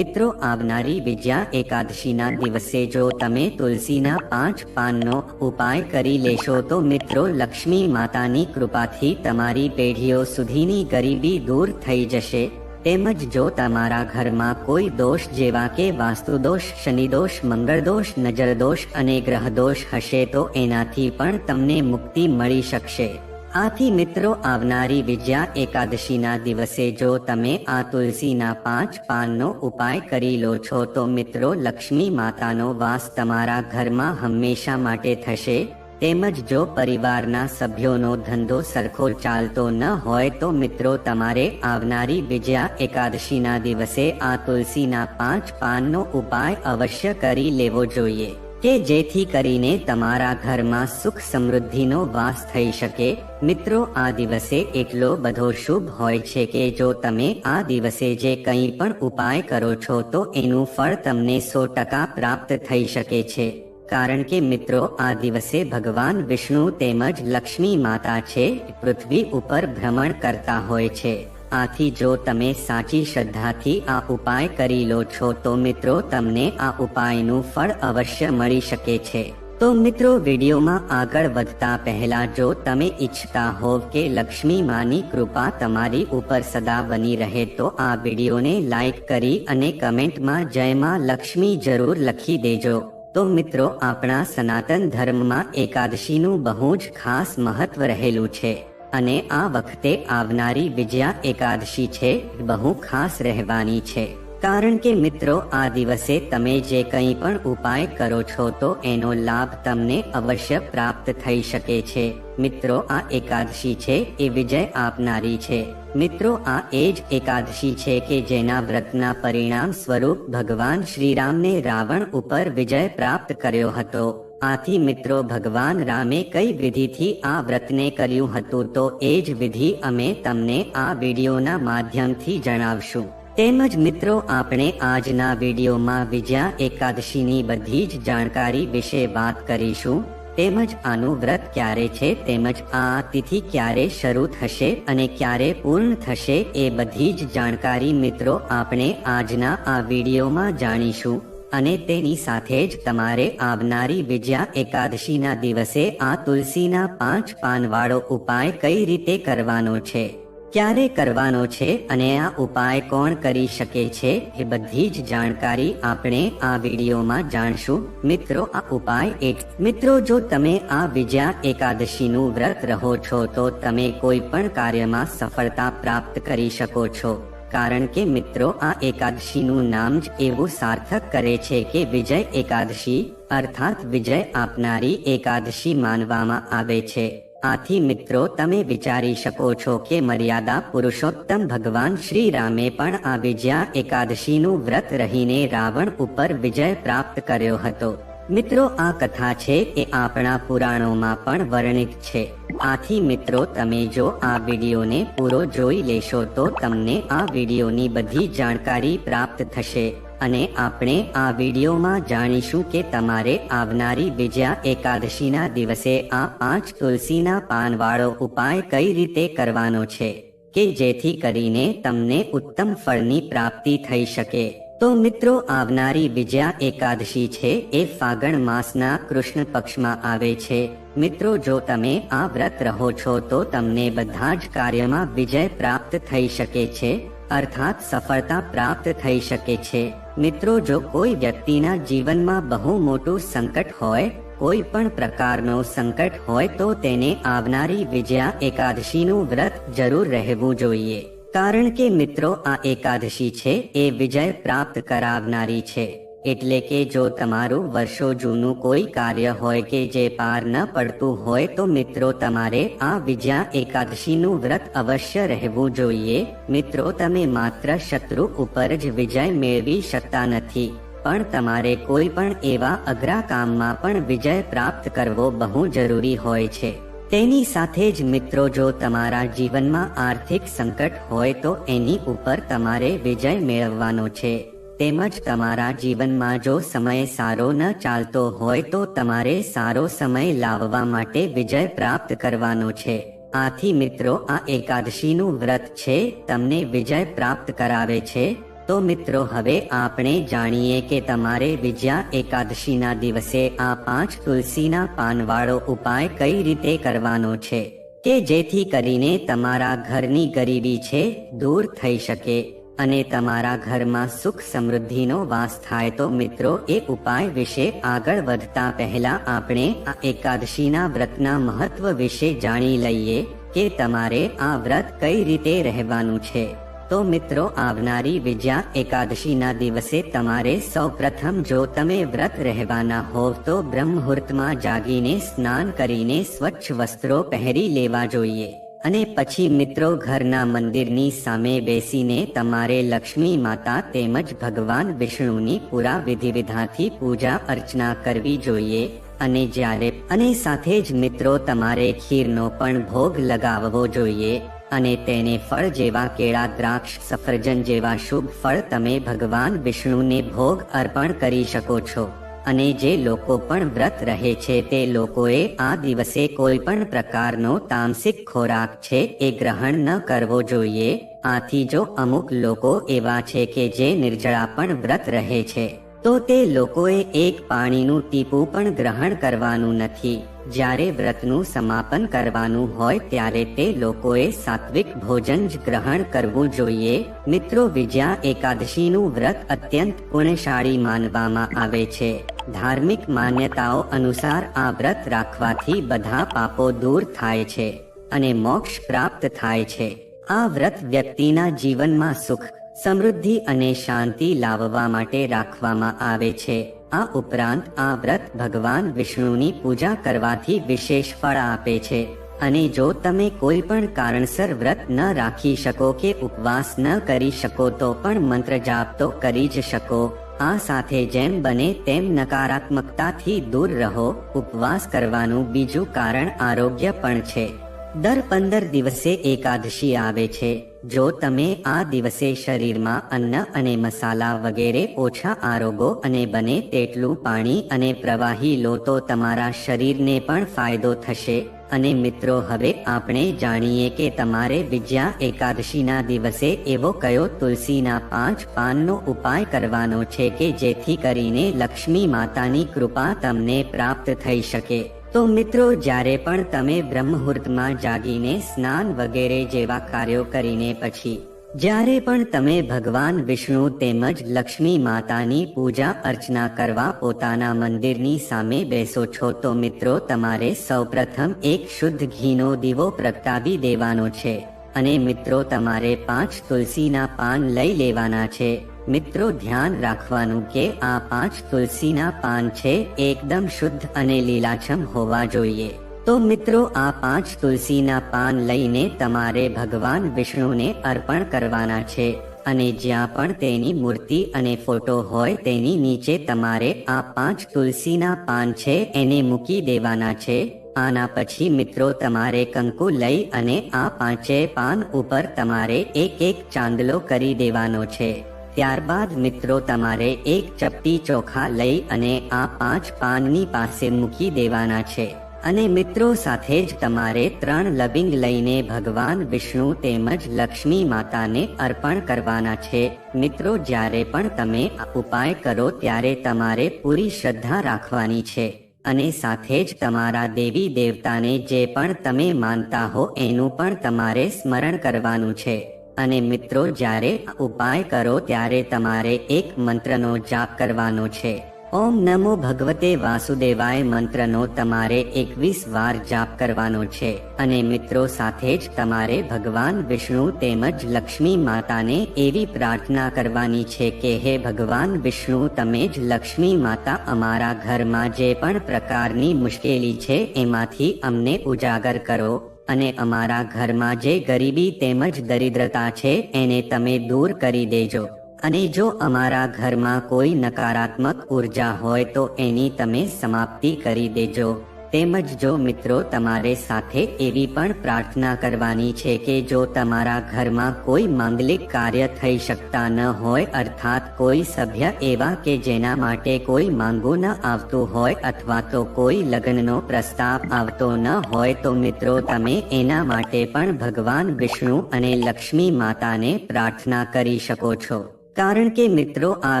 મિત્રો, આવનારી વિજયા એકાદશીના દિવસે જો તમે તુલસીના પાંચ પાનનો ઉપાય કરી લેશો, તો મિત્રો, લક્ષ્મી માતાની કૃપાથી તમારી પેઢીઓ સુધીની ગરીબી દૂર થઈ જશે. તેમજ જો તમારા ઘરમાં કોઈ દોષ જેવા કે વાસ્તુદોષ શનિદોષ મંગળદોષ નજરદોષ અને ગ્રહદોષ હશે, તો એનાથી પણ તમને મુક્તિ મળી શકશે. આથી મિત્રો, આવનારી વિજયા એકાદશીના દિવસે જો તમે આ તુલસીના પાંચ પાનનો ઉપાય કરી લો છો, તો મિત્રો, લક્ષ્મી માતાનો વાસ તમારા ઘરમાં હંમેશા માટે થશે. તેમજ જો પરિવારના સભ્યોનો ધંધો સરખો ચાલતો ન હોય, તો મિત્રો, તમારે આવનારી વિજયા એકાદશીના દિવસે આ તુલસીના પાંચ પાનનો ઉપાય અવશ્ય કરી લેવો જોઈએ. કે જેથી કરીને તમારા ઘરમાં સુખ સમૃદ્ધિનો વાસ થઈ શકે. મિત્રો, આ દિવસે એટલો બધો શુભ હોય છે કે જો તમે આ દિવસે જે કંઈ પણ ઉપાય કરો છો તો એનું ફળ તમને સો ટકા પ્રાપ્ત થઈ શકે છે. કારણ કે મિત્રો, આ દિવસે ભગવાન વિષ્ણુ તેમજ લક્ષ્મી માતા છે, પૃથ્વી ઉપર ભ્રમણ કરતા હોય છે. આથી જો તમે સાચી શ્રદ્ધાથી આ ઉપાય કરી લો છો તો મિત્રો તમને આ ઉપાયનું ફળ અવશ્ય મળી શકે છે. તો મિત્રો વિડીયોમાં આગળ વધતા પહેલા જો તમે ઈચ્છતા હોવ કે લક્ષ્મી માની કૃપા તમારી ઉપર સદા બની રહે તો આ વિડીયોને લાઈક કરી અને કમેન્ટમાં જય માં લક્ષ્મી જરૂર લખી દેજો. તો મિત્રો આપણા સનાતન ધર્મમાં એકાદશીનું બહુ જ ખાસ મહત્વ રહેલું છે. અને આ વખતે આવનારી વિજયા એકાદશી છે, બહુ ખાસ રહેવાની છે. કારણ કે મિત્રો, આ દિવસે તમે જે કંઈ પણ ઉપાય કરો છો, તો એનો લાભ તમને અવશ્ય પ્રાપ્ત થઈ શકે છે. મિત્રો, આ એકાદશી છે એ વિજય આપનારી છે. મિત્રો, આ એ જ એકાદશી છે કે જેના વ્રતના પરિણામ સ્વરૂપ ભગવાન શ્રીરામને રાવણ ઉપર વિજય પ્રાપ્ત કર્યો હતો. આથી મિત્રો ભગવાન રામે કઈ વિધિથી આ વ્રતને કર્યું હતું તો એ જ વિધિ અમે તમને આ વિડીયોના માધ્યમથી જણાવશું. તેમજ મિત્રો આપણે આજના વિડીયોમાં વિજયા એકાદશીની બધી જ જાણકારી વિશે વાત કરીશું. તેમજ આનું વ્રત ક્યારે છે, તેમજ આ તિથિ ક્યારે શરૂ થશે અને ક્યારે પૂર્ણ થશે એ બધી જ જાણકારી મિત્રો આપણે આજના આ વિડીયોમાં જાણીશું. અને તેની સાથે જ તમારે આવનારી વિજયા એકાદશીના દિવસે આ તુલસીના પાંચ પાનવાળો ઉપાય કઈ રીતે કરવાનો છે? ક્યારે કરવાનો છે અને આ ઉપાય કોણ કરી શકે છે? એ બધી જ જાણકારી આપણે આ વિડીયોમાં જાણશું. મિત્રો, આ ઉપાય એક. મિત્રો, જો તમે આ વિજયા એકાદશીનું વ્રત રહો છો તો તમે કોઈ પણ કાર્યમાં સફળતા પ્રાપ્ત કરી શકો છો. કારણ કે મિત્રો, આ એકાદશીનું નામ જ એવું સાર્થક કરે છે કે વિજય એકાદશી, અર્થાત વિજય આપનારી એકાદશી માનવામાં આવે છે. આથી મિત્રો, તમે વિચારી શકો છો કે મર્યાદા પુરુષોત્તમ ભગવાન શ્રી રામે પણ આ વિજયા એકાદશીનું વ્રત રહીને રાવણ ઉપર વિજય પ્રાપ્ત કર્યો હતો. મિત્રો, આ કથા છે એ આપણા પુરાણોમાં પણ વર્ણિત છે. આથી મિત્રો, તમે જો આ વિડીયોને પૂરો જોઈ લેશો તો તમને આ વિડીયોની બધી જાણકારી પ્રાપ્ત થશે અને આપણે આ વિડીયોમાં જાણીશું કે તમારે આવનારી વિજયા એકાદશીના દિવસે આ પાંચ તુલસીના પાનવાળો ઉપાય કઈ રીતે કરવાનો છે કે જેથી કરીને તમને ઉત્તમ ફળની પ્રાપ્તિ થઈ શકે. તો મિત્રો, આવનારી વિજયા એકાદશી છે એ ફાગણ માસના કૃષ્ણ પક્ષમાં આવે છે. મિત્રો, જો તમે આ વ્રત રહો છો તો તમને બધા જ કાર્યમાં વિજય પ્રાપ્ત થઈ શકે છે, અર્થાત સફળતા પ્રાપ્ત થઈ શકે છે. મિત્રો, જો કોઈ વ્યક્તિના જીવનમાં બહુ મોટું સંકટ હોય, કોઈ પણ પ્રકારનો સંકટ હોય તો તેને આવનારી વિજયા એકાદશીનું વ્રત જરૂર રહેવું જોઈએ. કારણ કે મિત્રો આ એકાદશી છે, એ વિજય પ્રાપ્ત કરાવનારી છે. એટલે કે જો તમારું વર્ષો જૂનું કોઈ કાર્ય હોય કે જે પાર ન પડતું હોય, તો મિત્રો તમારે આ વિજયા એકાદશીનું વ્રત અવશ્ય રહેવું જોઈએ. મિત્રો, તમે માત્ર શત્રુ ઉપર જ વિજય મેળવી શકતા નથી. પણ તમારે કોઈ પણ એવા અઘરા કામમાં પણ વિજય પ્રાપ્ત કરવો બહુ જરૂરી હોય છે. તેની સાથે જ મિત્રો, જો તમારા જીવનમાં આર્થિક સંકટ હોય તો એની ઉપર તમારે વિજય મેળવવાનો છે. તેમજ તમારા જીવનમાં જો સમય સારો ન ચાલતો હોય તો તમારે સારો સમય લાવવા માટે વિજય પ્રાપ્ત કરવાનો છે. આથી મિત્રો, આ એકાદશીનું વ્રત છે. તમને વિજય પ્રાપ્ત કરાવે છે. તો મિત્રો, હવે આપણે જાણીએ કે તમારે વિજયા એકાદશીના દિવસે આ પાંચ તુલસીના પાનવાળો ઉપાય કઈ રીતે કરવાનો છે કે જેથી કરીને તમારા ઘરની ગરીબી છે, દૂર થઈ શકે અને તમારા ઘરમાં સુખ સમૃદ્ધિનો વાસ થાય. તો મિત્રો, એ ઉપાય વિશે આગળ વધતા પહેલા આપણે આ એકાદશીના વ્રતના મહત્વ વિશે જાણી લઈએ કે તમારે આ વ્રત કઈ રીતે રહેવાનું છે. તો મિત્રો, આવનારી વિજયા એકાદશીના દિવસે તમારે સૌપ્રથમ જો તમે વ્રત રહેવાના હોવ તો બ્રહ્મ મુહૂર્તમાં જાગીને સ્નાન કરીને સ્વચ્છ વસ્ત્રો પહેરી લેવા જોઈએ. અને પછી મિત્રો, ઘરના મંદિરની સામે બેસીને તમારે લક્ષ્મી માતા તેમજ ભગવાન વિષ્ણુની પૂરા વિધિ વિધાથી પૂજા અર્ચના કરવી જોઈએ. અને જ્યારે, અને સાથે જ મિત્રો, તમારે ખીરનો પણ ભોગ લગાવવો જોઈએ. અને તેને ફળ જેવા કેળા, દ્રાક્ષ, સફરજન જેવા શુભ ફળ તમે ભગવાન વિષ્ણુને ભોગ અર્પણ કરી શકો છો. અને જે લોકો પણ વ્રત રહે છે તે લોકોએ આ દિવસે કોઈ પણ પ્રકારનો તામસિક ખોરાક છે એ ગ્રહણ ન કરવો જોઈએ. આથી જો અમુક લોકો એવા છે કે જે નિર્જળા પણ વ્રત રહે છે તો તે લોકોએ એક પાણીનું ટીપું પણ ગ્રહણ કરવાનું નથી. જ્યારે વ્રતનું સમાપન કરવાનું હોય ત્યારે તે લોકોએ સાત્વિક ભોજન જ ગ્રહણ કરવું જોઈએ. મિત્રો, વિજયા એકાદશીનું વ્રત અત્યંત પુણ્યશાળી માનવામાં આવે છે. ધાર્મિક માન્યતાઓ અનુસાર આ વ્રત રાખવાથી બધા પાપો દૂર થાય છે અને મોક્ષ પ્રાપ્ત થાય છે. આ વ્રત વ્યક્તિના જીવનમાં સુખ સમૃદ્ધિ અને શાંતિ લાવવા માટે રાખવામાં આવે છે. આ ઉપરાંત આ વ્રત ભગવાન વિષ્ણુની પૂજા કરવાથી વિશેષ ફળ આપે છે. અને જો તમે કોઈ પણ કારણસર વ્રત ન રાખી શકો કે ઉપવાસ ન કરી શકો તો પણ મંત્ર જાપ તો કરી જ શકો. આ સાથે જેમ બને તેમ નકારાત્મકતાથી દૂર રહો. ઉપવાસ કરવાનું બીજું કારણ આરોગ્ય પણ છે. દર પંદર દિવસે એકાદશી આવે છે. જો તમે આ દિવસે શરીરમાં અન્ન અને મસાલા વગેરે ઓછા આરોગો અને બને તેટલું પાણી અને પ્રવાહી લો તો તમારા શરીરને પણ ફાયદો થશે. અને મિત્રો, હવે આપણે જાણીએ કે તમારે વિજયા એકાદશીના દિવસે એવો કયો તુલસીના પાંચ પાનનો ઉપાય કરવાનો છે કે જેથી કરીને લક્ષ્મી માતાની કૃપા તમને પ્રાપ્ત થઈ શકે. તો મિત્રો, જ્યારે પણ તમે બ્રહ્મહુર્તમાં જાગીને સ્નાન વગેરે જેવા કાર્યો કરીને પછી, જ્યારે પણ તમે ભગવાન વિષ્ણુ તેમજ લક્ષ્મી માતાની પૂજા અર્ચના કરવા પોતાના મંદિરની સામે બેસો છો, તો મિત્રો, તમારે સૌપ્રથમ એક શુદ્ધ ઘીનો દીવો પ્રગટાવી દેવાનો છે અને મિત્રો, તમારે પાંચ તુલસીના પાન લઈ લેવાના છે. મિત્રો, ધ્યાન રાખવાનું કે આ પાંચ તુલસીના પાન છે, એકદમ શુદ્ધ અને લીલાછમ હોવા જોઈએ. તો મિત્રો, આ પાંચ તુલસીના પાન લઈને તમારે ભગવાન વિષ્ણુને અર્પણ કરવાના છે. અને જ્યાં પણ તેની મૂર્તિ અને ફોટો હોય તેની નીચે તમારે આ પાંચ તુલસીના પાન છે, એને મૂકી દેવાના છે. આના પછી મિત્રો, તમારે કંકુ લઈ અને આ પાંચે પાન ઉપર તમારે એક એક ચાંદલો કરી દેવાનો છે. ત્યારબાદ મિત્રો તમારે એક ચપટી ચોખા લઈ અને આ પાંચ પાનની પાસે મૂકી દેવાના છે. અને મિત્રો સાથે જ તમારે ત્રણ લવિંગ લઈને ભગવાન વિષ્ણુ તેમજ લક્ષ્મી માતાને અર્પણ કરવાના છે. મિત્રો જ્યારે પણ તમે ઉપાય કરો ત્યારે તમારે પૂરી શ્રદ્ધા રાખવાની છે. અને સાથે જ તમારા દેવી દેવતાને જે પણ તમે માનતા હો એનું પણ તમારે સ્મરણ કરવાનું છે. અને મિત્રો, જ્યારે ઉપાય કરો ત્યારે તમારે એક મંત્રનો જાપ કરવાનો છે. ઓમ નમો ભગવતે વાસુદેવાય મંત્રનો તમારે એકવીસ વાર જાપ કરવાનો છે. અને મિત્રો, સાથે જ તમારે ભગવાન વિષ્ણુ તેમજ લક્ષ્મી માતાને એવી પ્રાર્થના કરવાની છે કે હે ભગવાન વિષ્ણુ, તમે જ લક્ષ્મી માતા અમારા ઘરમાં જે પણ પ્રકારની મુશ્કેલી છે, એમાંથી અમને ઉજાગર કરો. અને અમારા ઘરમાં જે ગરીબી તેમજ દરિદ્રતા છે, એને તમે દૂર કરી દેજો. અને જો અમારા ઘરમાં કોઈ નકારાત્મક ઊર્જા હોય તો એની તમે સમાપ્તિ કરી દેજો. તેમજ જો મિત્રો તમારે સાથે એવી પણ પ્રાર્થના કરવાની છે કે જો તમારા ઘરમાં કોઈ માંગલિક કાર્ય થઈ શકતા ન હોય, અર્થાત કોઈ સભ્ય એવા કે જેના માટે કોઈ માંગું ન આવતું હોય અથવા તો કોઈ લગ્નનો પ્રસ્તાવ આવતો ન હોય, તો મિત્રો તમે એના માટે પણ ભગવાન વિષ્ણુ અને લક્ષ્મી માતાને પ્રાર્થના કરી શકો છો. કારણ કે મિત્રો આ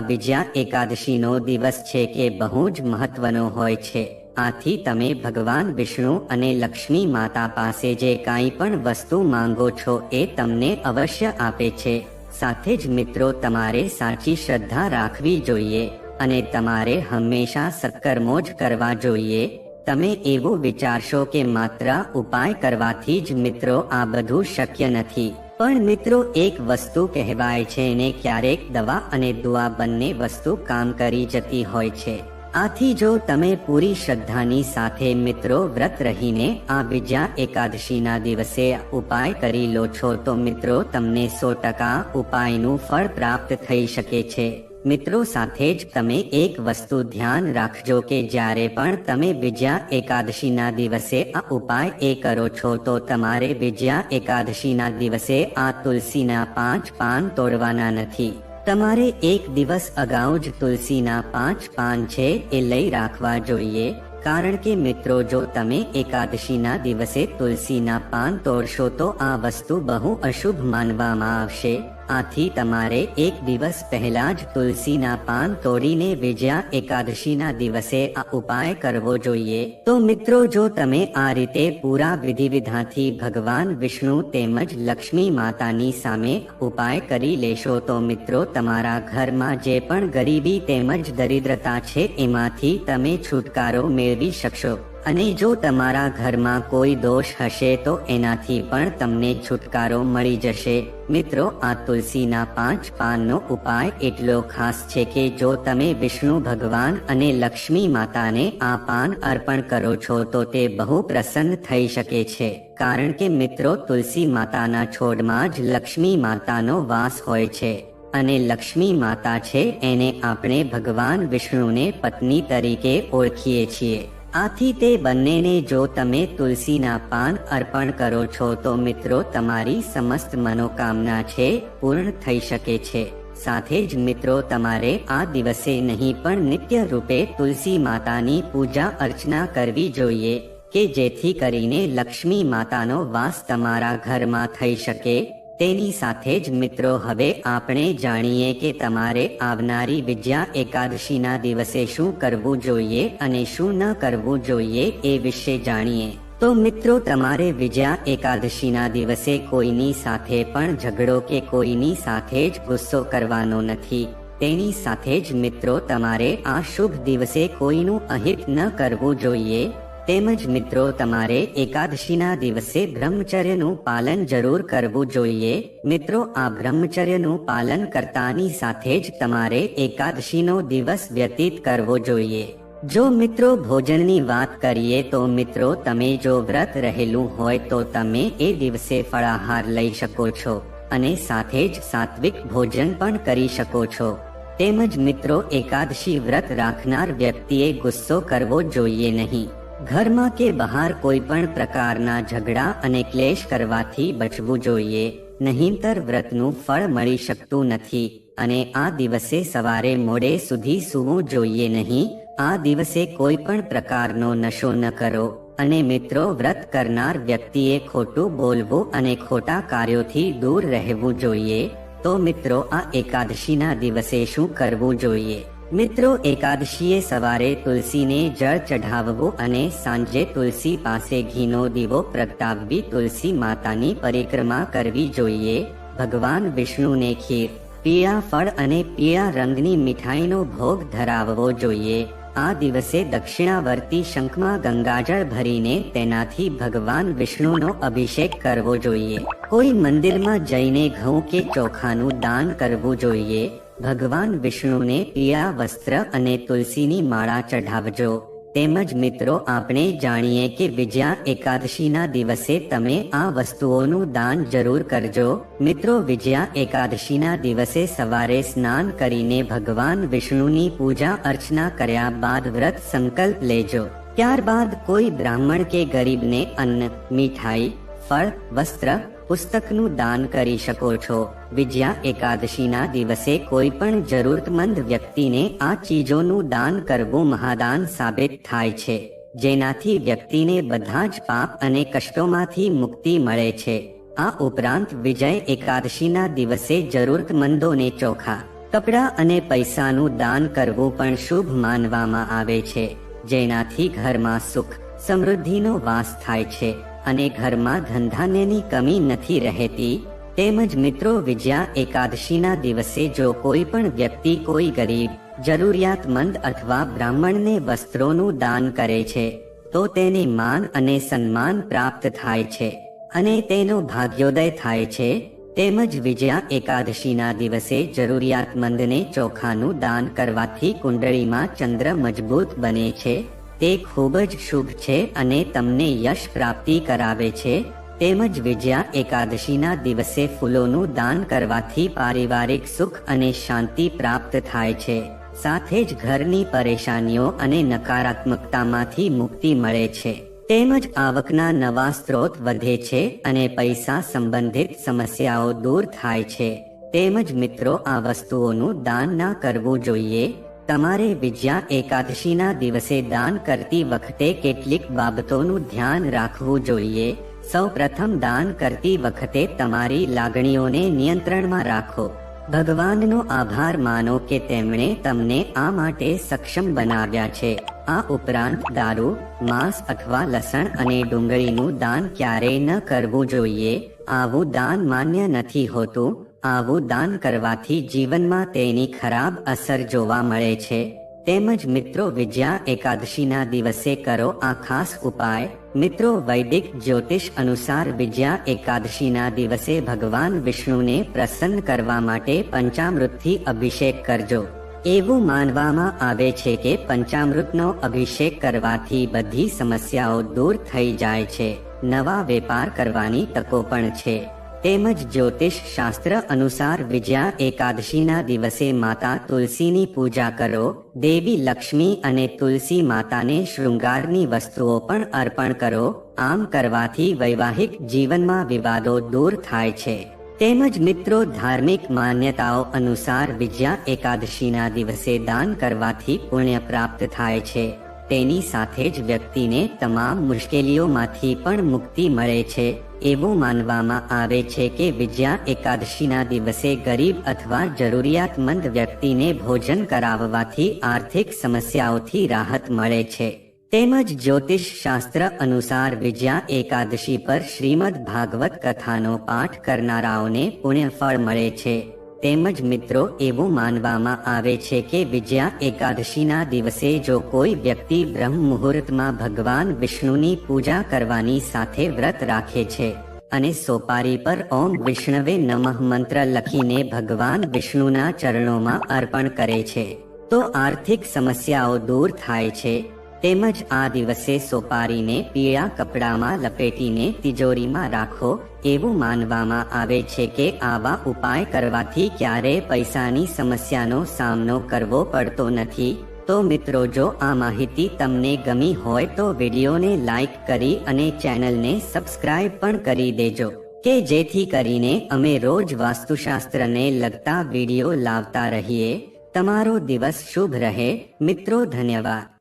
વિજયા એકાદશીનો દિવસ છે કે બહુ જ મહત્વનો હોય છે. આથી તમે ભગવાન વિષ્ણુ અને લક્ષ્મી માતા પાસે જે કાંઈ પણ વસ્તુ માંગો છો એ તમને અવશ્ય આપે છે. સાથે જ મિત્રો, તમારે સાચી શ્રદ્ધા રાખવી જોઈએ અને તમારે હંમેશા સત્કર્મો જ કરવા જોઈએ. તમે એવું વિચારશો કે માત્ર ઉપાય કરવાથી જ મિત્રો આ બધું શક્ય નથી. પણ મિત્રો, એક વસ્તુ કહેવાય છે ને ક્યારેક દવા અને દુઆ બંને વસ્તુ કામ કરી જતી હોય છે. આથી જો તમે પૂરી શ્રદ્ધાની સાથે મિત્રો વ્રત રહીને આ બીજા એકાદશીના દિવસે ઉપાય કરી લો છો, તો મિત્રો તમને સો ટકા ઉપાયનું ફળ પ્રાપ્ત થઈ શકે છે. મિત્રો સાથે જ તમે એક વસ્તુ ધ્યાન રાખજો કે જ્યારે પણ તમે વિજયા એકાદશીના દિવસે આ ઉપાય એ કરો છો, તો તમારે વિજયા એકાદશીના દિવસે આ તુલસીના પાંચ પાન તોડવાના નથી. તમારે એક દિવસ અગાઉ જ તુલસીના પાંચ પાન છે એ લઈ રાખવા જોઈએ, કારણ કે મિત્રો જો તમે એકાદશીના દિવસે તુલસીના પાન તોડશો તો આ વસ્તુ બહુ અશુભ માનવામાં આવશે. આથી તમારે એક દિવસ પહેલા જ તુલસીના પાન તોડીને વિજયા એકાદશીના દિવસે આ ઉપાય કરવો જોઈએ. તો મિત્રો જો તમે આ રીતે પૂરા વિધિ વિધાનથી ભગવાન વિષ્ણુ તેમજ લક્ષ્મી માતાની સામે ઉપાય કરી લેશો તો મિત્રો તમારા ઘરમાં જે પણ ગરીબી તેમજ દરિદ્રતા છે એમાંથી તમે છુટકારો મેળવી શકશો. અને જો તમારા ઘરમાં કોઈ દોષ હશે તો એનાથી પણ તમને છુટકારો મળી જશે. મિત્રો, આ તુલસીના પાંચ પાનનો ઉપાય એટલો ખાસ છે કે જો તમે વિષ્ણુ ભગવાન અને લક્ષ્મી માતાને આ પાન અર્પણ કરો છો તો તે બહુ પ્રસન્ન થઈ શકે છે. કારણ કે મિત્રો, તુલસી માતાના છોડમાં જ લક્ષ્મી માતાનો વાસ હોય છે. અને લક્ષ્મી માતા છે, એને આપણે ભગવાન વિષ્ણુને પત્ની તરીકે ઓળખીએ છીએ. આથી તે બંનેને જો તમે તુલસીના પાન અર્પણ કરો છો તો મિત્રો તમારી સમસ્ત મનોકામના છે, પૂર્ણ થઈ શકે છે. સાથે જ મિત્રો તમારે આ દિવસે નહીં પણ નિત્ય રૂપે તુલસી માતાની પૂજા અર્ચના કરવી જોઈએ, કે જેથી કરીને લક્ષ્મી માતાનો વાસ તમારા ઘરમાં થઈ શકે. તેની સાથે જ મિત્રો, હવે આપણે જાણીએ કે તમારે આવનારી વિદ્યા એકાદશીના દિવસે શું કરવું જોઈએ અને શું ન કરવું જોઈએ એ વિશે જાણીએ. તો મિત્રો, તમારે વિજયા એકાદશીના દિવસે કોઈની સાથે પણ ઝઘડો કે કોઈની સાથે જ ગુસ્સો કરવાનો નથી. તેની સાથે જ મિત્રો, તમારે આ શુભ દિવસે કોઈનું અહિત ન કરવું જોઈએ. તેમજ મિત્રો, તમારે એકાદશીના દિવસે બ્રહ્મચર્યનું પાલન જરૂર કરવું જોઈએ. મિત્રો, આ બ્રહ્મચર્યનું પાલન કરતાની સાથે જ તમારે એકાદશીનો દિવસ વ્યતીત કરવો જોઈએ. જો મિત્રો, ભોજનની વાત કરીએ તો મિત્રો, તમે જો વ્રત રહેલું હોય તો તમે એ દિવસે ફળાહાર લઈ શકો છો અને સાથે જ સાત્વિક ભોજન પણ કરી શકો છો. તેમજ મિત્રો, એકાદશી વ્રત રાખનાર વ્યક્તિએ ગુસ્સો કરવો જોઈએ નહીં. ઘરમાં કે બહાર કોઈ પણ પ્રકારના ઝઘડા અને ક્લેશ કરવાથી બચવું જોઈએ. નહીંતર વ્રતનું ફળ મળી શકતું નથી અને આ દિવસે સવારે મોડે સુધી સૂવું જોઈએ નહીં. આ દિવસે કોઈ પણ પ્રકારનો નશો ન કરો અને મિત્રો, વ્રત કરનાર વ્યક્તિએ ખોટું બોલવું અને ખોટા કાર્યોથી દૂર રહેવું જોઈએ. તો મિત્રો, આ એકાદશીના દિવસે શું કરવું જોઈએ? મિત્રો, એકાદશીએ સવારે તુલસીને જળ ચઢાવવું અને સાંજે તુલસી પાસે ઘીનો દીવો પ્રગટાવવી તુલસી માતાની પરિક્રમા કરવી જોઈએ. ભગવાન વિષ્ણુને ખીર, પીળા ફળ અને પીળા રંગની મીઠાઈનો ભોગ ધરાવવો જોઈએ. આ દિવસે દક્ષિણાવર્તી શંખમાં ગંગાજળ ભરીને તેનાથી ભગવાન વિષ્ણુનો અભિષેક કરવો જોઈએ. કોઈ મંદિરમાં જઈને ઘઉં કે ચોખાનું દાન કરવું જોઈએ. ભગવાન વિષ્ણુને પીળા વસ્ત્ર અને તુલસીની માળા ચઢાવજો. તેમજ મિત્રો, આપણે જાણીએ કે વિજયા એકાદશીના દિવસે તમે આ વસ્તુઓનું દાન જરૂર કરજો. મિત્રો, વિજયા એકાદશીના દિવસે સવારે સ્નાન કરીને ભગવાન વિષ્ણુની પૂજા અર્ચના કર્યા બાદ વ્રત સંકલ્પ લેજો. ત્યારબાદ કોઈ બ્રાહ્મણ કે ગરીબને અન્ન, મીઠાઈ, ફળ, વસ્ત્ર, પુસ્તકનું દાન કરી શકો છો. વિજયા એકાદશીના દિવસે કોઈ પણ જરૂરતમંદ વ્યક્તિને આ ચીજોનું દાન કરવું મહાદાન સાબિત થાય છે. જેનાથી વ્યક્તિને બધા જ પાપ અને કષ્ટોમાંથી મુક્તિ મળે છે. આ ઉપરાંત વિજય એકાદશીના દિવસે જરૂરતમંદોને ચોખા, કપડાં અને પૈસાનું દાન કરવું પણ શુભ માનવામાં આવે છે. જેનાથી ઘરમાં સુખ, સમૃદ્ધિનો વાસ થાય છે અને ઘરમાં ધનધાન્યની કમી નથી રહેતી. તેમજ મિત્રો વિજયા એકાદશીના દિવસે જો કોઈ પણ વ્યક્તિ કોઈ ગરીબ, જરૂરિયાતમંદ અથવા બ્રાહ્મણને વસ્ત્રોનું દાન કરે છે, તો તેને માન અને સન્માન પ્રાપ્ત થાય છે અને તેનો ભાગ્યોદય થાય છે, તેમજ વિજયા એકાદશીના દિવસે જરૂરિયાતમંદને ચોખાનું દાન કરવાથી કુંડળીમાં ચંદ્ર મજબૂત બને છે, તે ખૂબ જ શુભ છે અને તમને યશ પ્રાપ્તિ કરાવે છે તેમજ વિજયા એકાદશીના દિવસે ફૂલોનું દાન કરવાથી પારિવારિક સુખ અને શાંતિ પ્રાપ્ત થાય છે. સાથે જ ઘરની પરેશાનીઓ અને નકારાત્મકતામાંથી મુક્તિ મળે છે. તેમજ આવકના નવા સ્ત્રોત વધે છે અને પૈસા સંબંધિત સમસ્યાઓ દૂર થાય છે. તેમજ મિત્રો આ વસ્તુઓનું દાન ના કરવું જોઈએ. તમારે વિજયા એકાદશીના દિવસે દાન કરતી વખતે કેટલીક બાબતોનું ધ્યાન રાખવું જોઈએ. સૌ પ્રથમ દાન કરતી વખતે તમારી લાગણીઓને નિયંત્રણમાં રાખો. ભગવાનનો આભાર માનો કે તેમણે તમને આ માટે સક્ષમ બનાવ્યા છે. આ ઉપરાંત દારૂ, માંસ અથવા લસણ અને ડુંગળીનું દાન ક્યારેય ન કરવું જોઈએ. આવું દાન માન્ય નથી હોતું. આવું દાન કરવાથી જીવનમાં તેની ખરાબ અસર જોવા મળે છે. તેમજ મિત્રો, વિજયા એકાદશીના દિવસે કરો આ ખાસ ઉપાય. મિત્રો, વૈદિક જ્યોતિષ અનુસાર વિજયા એકાદશીના દિવસે ભગવાન વિષ્ણુને પ્રસન્ન કરવા માટે પંચામૃતથી અભિષેક કરજો. એવું માનવામાં આવે છે કે પંચામૃતનો અભિષેક કરવાથી બધી સમસ્યાઓ દૂર થઈ જાય છે. નવા વેપાર કરવાની તકો પણ છે. તેમજ જ્યોતિષ શાસ્ત્ર અનુસાર વિજયા એકાદશીના દિવસે માતા તુલસીની પૂજા કરો, દેવી લક્ષ્મી અને તુલસી માતાને શૃંગારની વસ્તુઓ પણ અર્પણ કરો, આમ કરવાથી વૈવાહિક જીવનમાં વિવાદો દૂર થાય છે. તેમજ મિત્રો, ધાર્મિક માન્યતાઓ અનુસાર વિજયા એકાદશીના દિવસે દાન કરવાથી પુણ્ય પ્રાપ્ત થાય છે. તેની સાથે જ વ્યક્તિને તમામ મુશ્કેલીઓમાંથી પણ મુક્તિ મળે છે, એવું માનવામાં આવે છે કે વિજયા એકાદશીના દિવસે ગરીબ અથવા જરૂરિયાતમંદ વ્યક્તિને ભોજન કરાવવાથી આર્થિક સમસ્યાઓથી રાહત મળે છે. તેમજ જ્યોતિષ શાસ્ત્ર અનુસાર વિજયા એકાદશી પર શ્રીમદ ભાગવત કથાનો પાઠ કરનારાઓને પુણ્યફળ મળે છે. તેમજ મિત્રો, એવું માનવામાં આવે છે કે વિજયા એકાદશીના દિવસે જો કોઈ વ્યક્તિ બ્રહ્મ મુહૂર્તમાં ભગવાન વિષ્ણુની પૂજા કરવાની સાથે વ્રત રાખે છે અને સોપારી પર ઓમ વિષ્ણવે નમઃ મંત્ર લખીને ભગવાન વિષ્ણુના ચરણોમાં અર્પણ કરે છે, તો આર્થિક સમસ્યાઓ દૂર થાય છે. તેમજ આ દિવસે સોપારીને, પીળા કપડામાં, લપેટીને, તિજોરીમાં રાખો એવું માનવામાં આવે છે કે આવા ઉપાય કરવાથી ક્યારે પૈસાની સમસ્યાનો સામનો કરવો પડતો નથી. તો મિત્રો, જો આ માહિતી તમને ગમી હોય તો વિડીયોને લાઈક કરી અને ચેનલને સબસ્ક્રાઇબ પણ કરી દેજો, કે જેથી કરીને અમે રોજ વાસ્તુશાસ્ત્રને લગતા વીડિયો લાવતા રહીએ. તમારો દિવસ શુભ રહે. મિત્રો, ધન્યવાદ.